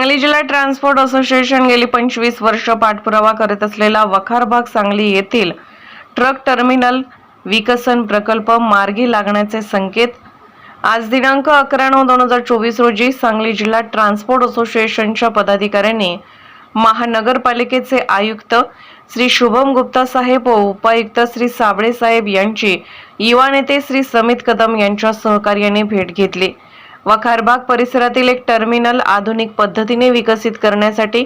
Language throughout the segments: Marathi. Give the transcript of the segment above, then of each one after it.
सांगली जिल्हा ट्रान्सपोर्ट असोसिएशन गेली पंचवीस वर्ष पाठपुरावा करत असलेला वखारबाग सांगली येथील ट्रक टर्मिनल विकसन प्रकल्प मार्गी लागण्याचे संकेत. आज दिनांक अकरा नऊ दोन हजार चोवीस रोजी सांगली जिल्हा ट्रान्सपोर्ट असोसिएशनच्या पदाधिकाऱ्यांनी महानगरपालिकेचे आयुक्त श्री शुभम गुप्ता साहेब व उपायुक्त श्री साबळे साहेब यांची युवा नेते श्री समित कदम यांच्या सहकार्याने भेट घेतली. वखारबाग परिसरातील एक टर्मिनल आधुनिक पद्धतीने विकसित करण्यासाठी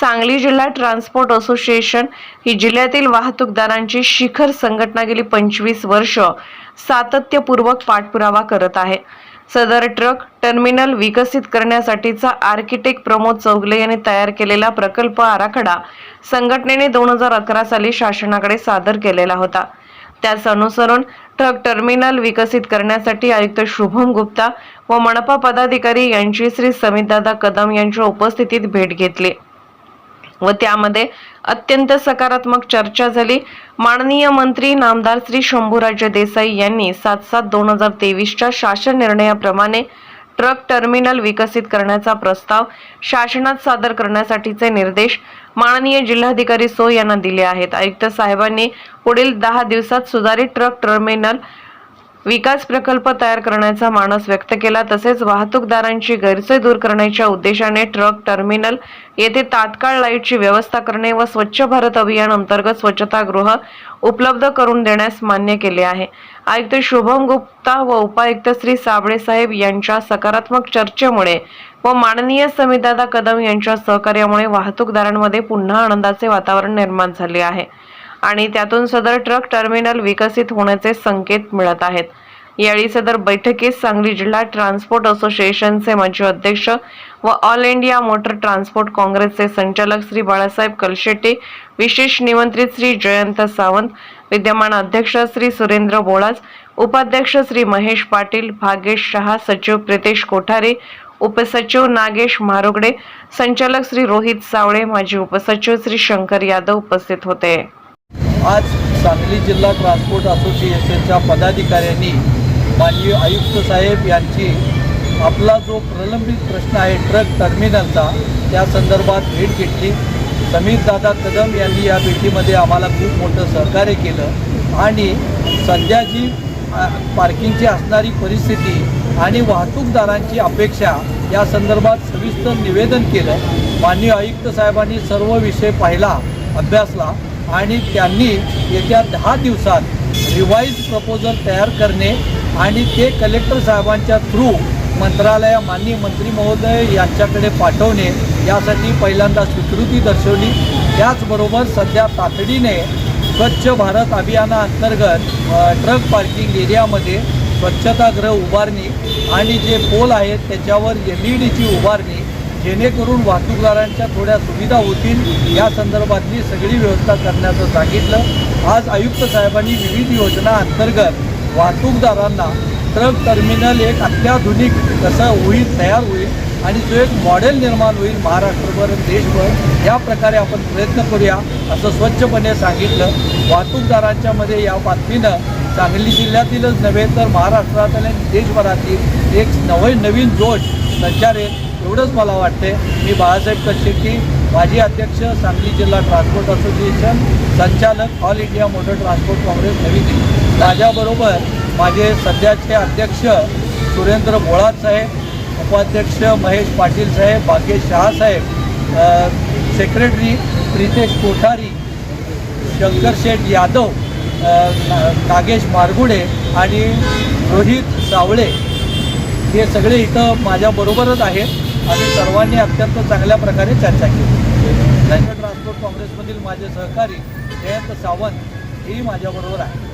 सांगली जिल्हा ट्रान्सपोर्ट असोसिएशन ही जिल्ह्यातील वाहतूकदारांची शिखर संघटना गेली पंचवीस वर्ष सातत्यपूर्वक पाठपुरावा करत आहे. सदर ट्रक टर्मिनल विकसित करण्यासाठीचा आर्किटेक्ट प्रमोद चौगले यांनी तयार केलेला प्रकल्प आराखडा संघटनेने दोन हजार अकरा साली शासनाकडे सादर केलेला होता. त्यास अनुसरून ट्रक टर्मिनल विकसित करण्यासाठी आयुक्त शुभम गुप्ता व मनपा पदाधिकारी यांची श्री समितदादा कदम यांच्या उपस्थितीत भेट घेतली व त्यामध्ये अत्यंत सकारात्मक चर्चा झाली. माननीय मंत्री नामदार श्री शंभूराजे देसाई यांनी सात सात दोन हजार तेवीसच्या शासन निर्णयाप्रमाणे ट्रक टर्मिनल विकसित करण्याचा प्रस्ताव शासनात सादर करण्यासाठीचे निर्देश माननीय जिल्हाधिकारी सो यांना दिले आहेत. आयुक्त साहेबांनी पुढील दहा दिवसात सुधारित ट्रक टर्मिनल विकास प्रकल्प तयार करण्याचा मानस व्यक्त केला. तसेच वाहतूकदारांची गैरसोय दूर करण्याच्या उद्देशाने ट्रक टर्मिनल येथे तात्काळ लाईटची व्यवस्था करणे व स्वच्छ भारत अभियान अंतर्गत स्वच्छतागृह उपलब्ध करून देण्यास मान्य केले आहे. आयुक्त शुभम गुप्ता व उपायुक्त श्री साबळे साहेब यांच्या सकारात्मक चर्चेमुळे व माननीय समितादा कदम यांच्या सहकार्यामुळे वाहतूकदारांमध्ये पुन्हा आनंदाचे वातावरण निर्माण झाले आहे. आणि त्यातून सदर ट्रक टर्मिनल विकसित होण्याचे संकेत मिळत आहेत. यावेळी सदर बैठकीत सांगली जिल्हा ट्रान्सपोर्ट असोसिएशनचे माजी अध्यक्ष व ऑल इंडिया मोटर ट्रान्सपोर्ट काँग्रेसचे संचालक श्री बाळासाहेब कलशेट्टी विशेष निमंत्रित श्री जयंत सावंत विद्यमान अध्यक्ष श्री सुरेंद्र बोळाज उपाध्यक्ष श्री महेश पाटील भागेश शहा सचिव प्रितेश कोठारे उपसचिव नागेश मारुगडे संचालक श्री रोहित सावळे माजी उपसचिव श्री शंकर यादव उपस्थित होते. आज सांगली जिल्हा ट्रान्सपोर्ट असोसिएशनच्या पदाधिकाऱ्यांनी माननीय आयुक्त साहेब यांची आपला जो प्रलंबित प्रश्न आहे ट्रक टर्मिनलचा त्या संदर्भात भेट घेतली. समीरदादा कदम यांनी या भेटीमध्ये आम्हाला खूप मोठं सहकार्य केलं. आणि सध्या जी पार्किंगची असणारी परिस्थिती आणि वाहतूकदारांची अपेक्षा या संदर्भात सविस्तर निवेदन केलं. माननीय आयुक्त साहेबांनी सर्व विषय पाहिला अभ्यासला. आणि त्यांनी येत्या दहा दिवसात रिवाईज प्रपोजल तयार करणे आणि ते कलेक्टर साहेबांच्या थ्रू मंत्रालया माननीय मंत्री महोदय यांच्याकडे पाठवणे यासाठी पहिल्यांदा स्वीकृती दर्शवली. त्याचबरोबर सध्या तातडीने स्वच्छ भारत अभियानाअंतर्गत ट्रक पार्किंग एरियामध्ये स्वच्छतागृह उभारणी आणि जे पोल आहेत त्याच्यावर एल ई डीची उभारणी जेणेकरून वाहतूकदारांच्या थोड्या सुविधा होतील. या संदर्भातली सगळी व्यवस्था करण्याचं सांगितलं. आज आयुक्त साहेबांनी विविध योजना अंतर्गत वाहतूकदारांना ट्रक टर्मिनल एक अत्याधुनिक कसं होईल तयार होईल आणि जो एक मॉडेल निर्माण होईल महाराष्ट्रभर देशभर या प्रकारे आपण प्रयत्न करूया असं स्वच्छपणे सांगितलं. वाहतूकदारांच्या मध्ये या बातमीनं सांगली जिल्ह्यातीलच नव्हे तर महाराष्ट्रातील आणि देशभरातील एक नवे नवीन जोश संचारेल एवढंच मला वाटते मी बाळासाहेब कच्छेट्टी माजी अध्यक्ष सांगली जिल्हा ट्रान्सपोर्ट असोसिएशन संचालक all India motor transport Congress नवी दिल्ली माझ्याबरोबर माझे सध्याचे अध्यक्ष सुरेंद्र बोळात साहेब उपाध्यक्ष महेश पाटील साहेब भाग्येश शहासाहेब सेक्रेटरी प्रितेश कोठारी शंकर शेठ यादव ना- नागेश मारगुडे आणि रोहित सावळे. हे सगळे इथं माझ्याबरोबरच आहेत. आणि सर्वांनी अत्यंत चांगल्या प्रकारे चर्चा केली. नॅशनल ट्रान्सपोर्ट काँग्रेसमधील माझे सहकारी जयंत सावंत हेही माझ्याबरोबर आहे